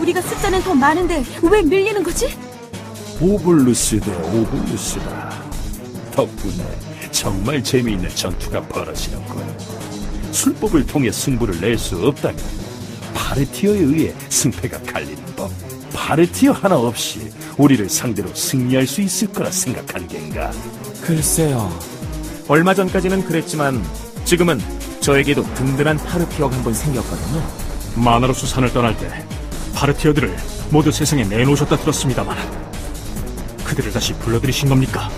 우리가 숫자는 더 많은데 왜 밀리는 거지? 오블루스 대 오블루스다. 덕분에 정말 재미있는 전투가 벌어지는군. 술법을 통해 승부를 낼 수 없다면 파르티어에 의해 승패가 갈리는 법. 파르티어 하나 없이 우리를 상대로 승리할 수 있을 거라 생각한 겐가? 글쎄요. 얼마 전까지는 그랬지만 지금은 저에게도 든든한 파르티어가 한 번 생겼거든요. 마나로스 산을 떠날 때 파르티어들을 모두 세상에 내놓으셨다 들었습니다만 그들을 다시 불러들이신 겁니까?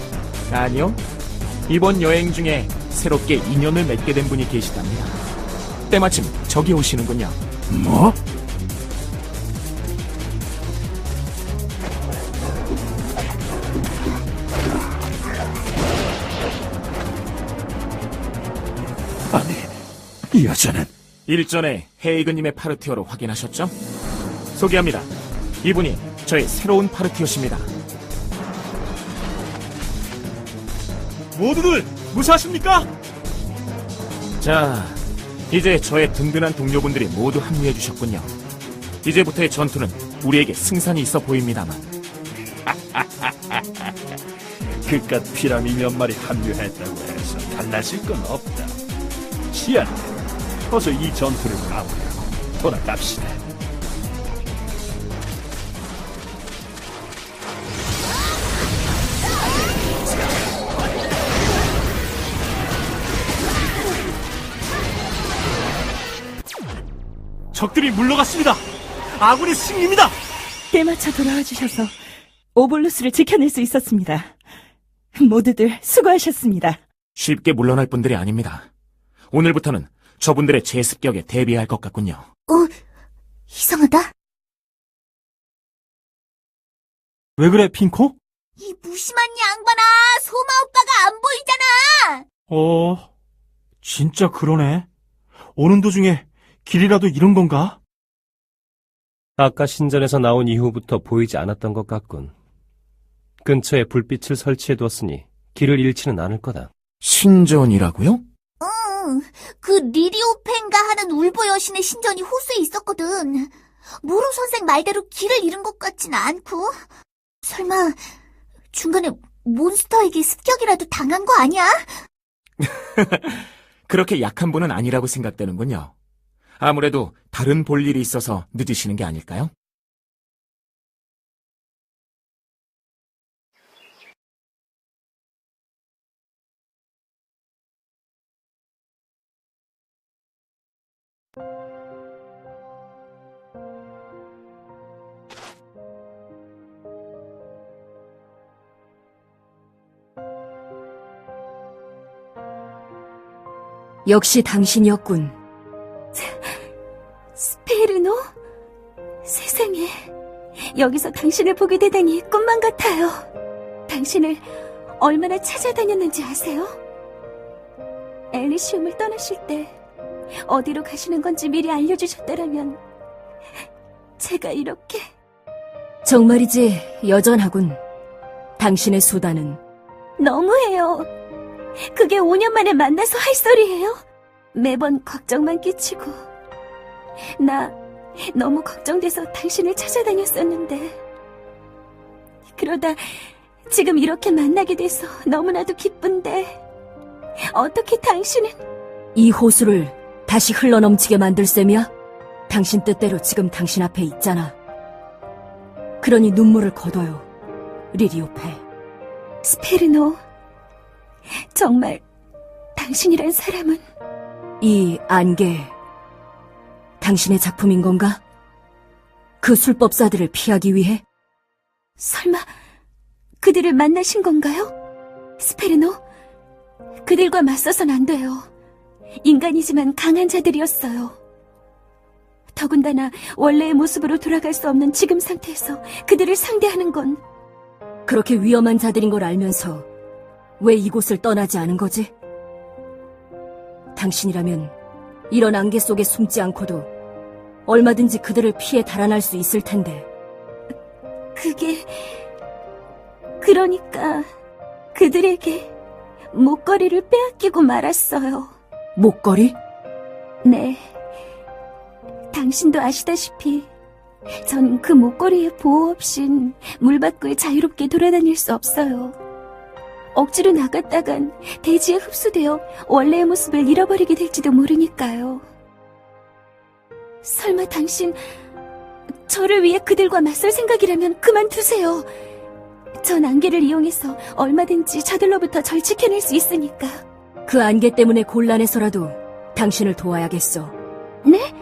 아니요. 이번 여행 중에 새롭게 인연을 맺게 된 분이 계시답니다. 때마침 저기 오시는군요. 뭐? 아니, 이 여자는 일전에 헤이그님의 파르티어로 확인하셨죠? 소개합니다. 이분이 저의 새로운 파르티어십니다. 모두들 무사하십니까? 자, 이제 저의 든든한 동료분들이 모두 합류해 주셨군요. 이제부터의 전투는 우리에게 승산이 있어 보입니다만 그깟 피라미 몇 마리 합류했다고 해서 달라질 건 없다. 시안, 어서 이 전투를 마무리하고 돌아갑시다. 적들이 물러갔습니다. 아군이 승리입니다. 때마쳐 돌아와 주셔서 오블루스를 지켜낼 수 있었습니다. 모두들 수고하셨습니다. 쉽게 물러날 분들이 아닙니다. 오늘부터는 저분들의 제습격에 대비할 것 같군요. 어, 이상하다. 왜 그래, 핑코? 이 무심한 양반아, 소마 오빠가 안 보이잖아. 어, 진짜 그러네. 오는 도중에 길이라도 잃은 건가? 아까 신전에서 나온 이후부터 보이지 않았던 것 같군. 근처에 불빛을 설치해두었으니 길을 잃지는 않을 거다. 신전이라고요? 응, 그 리리오펜가 하는 울보 여신의 신전이 호수에 있었거든. 모로 선생 말대로 길을 잃은 것 같진 않고. 설마 중간에 몬스터에게 습격이라도 당한 거 아니야? 그렇게 약한 분은 아니라고 생각되는군요. 아무래도 다른 볼 일이 있어서 늦으시는 게 아닐까요? 역시 당신이었군. 스페르노? 세상에. 여기서 당신을 보게 되다니 꿈만 같아요. 당신을 얼마나 찾아다녔는지 아세요? 엘리시움을 떠나실 때 어디로 가시는 건지 미리 알려주셨더라면 제가 이렇게 정말이지 여전하군. 당신의 수단은 너무해요. 그게 5년 만에 만나서 할 소리예요? 매번 걱정만 끼치고 나 너무 걱정돼서 당신을 찾아다녔었는데 그러다 지금 이렇게 만나게 돼서 너무나도 기쁜데 어떻게 당신은 이 호수를 다시 흘러넘치게 만들 셈이야? 당신 뜻대로 지금 당신 앞에 있잖아. 그러니 눈물을 거둬요. 리리오페. 스페르노. 정말 당신이란 사람은 이 안개 당신의 작품인 건가? 그 술법사들을 피하기 위해? 설마 그들을 만나신 건가요? 스페르노? 그들과 맞서선 안 돼요. 인간이지만 강한 자들이었어요. 더군다나 원래의 모습으로 돌아갈 수 없는 지금 상태에서 그들을 상대하는 건 그렇게 위험한 자들인 걸 알면서 왜 이곳을 떠나지 않은 거지? 당신이라면 이런 안개 속에 숨지 않고도 얼마든지 그들을 피해 달아날 수 있을 텐데. 그게 그러니까 그들에게 목걸이를 빼앗기고 말았어요. 목걸이? 네. 당신도 아시다시피 전 그 목걸이의 보호 없인 물 밖을 자유롭게 돌아다닐 수 없어요. 억지로 나갔다간 대지에 흡수되어 원래의 모습을 잃어버리게 될지도 모르니까요. 설마 당신 저를 위해 그들과 맞설 생각이라면 그만두세요. 전 안개를 이용해서 얼마든지 저들로부터 절 지켜낼 수 있으니까. 그 안개 때문에 곤란해서라도 당신을 도와야겠어. 네?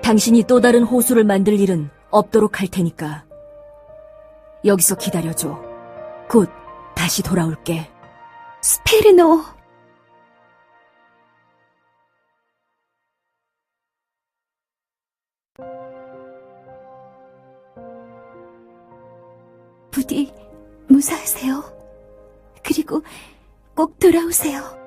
당신이 또 다른 호수를 만들 일은 없도록 할 테니까. 여기서 기다려줘. 곧 다시 돌아올게. 스페르노. 부디 무사하세요. 그리고 꼭 돌아오세요.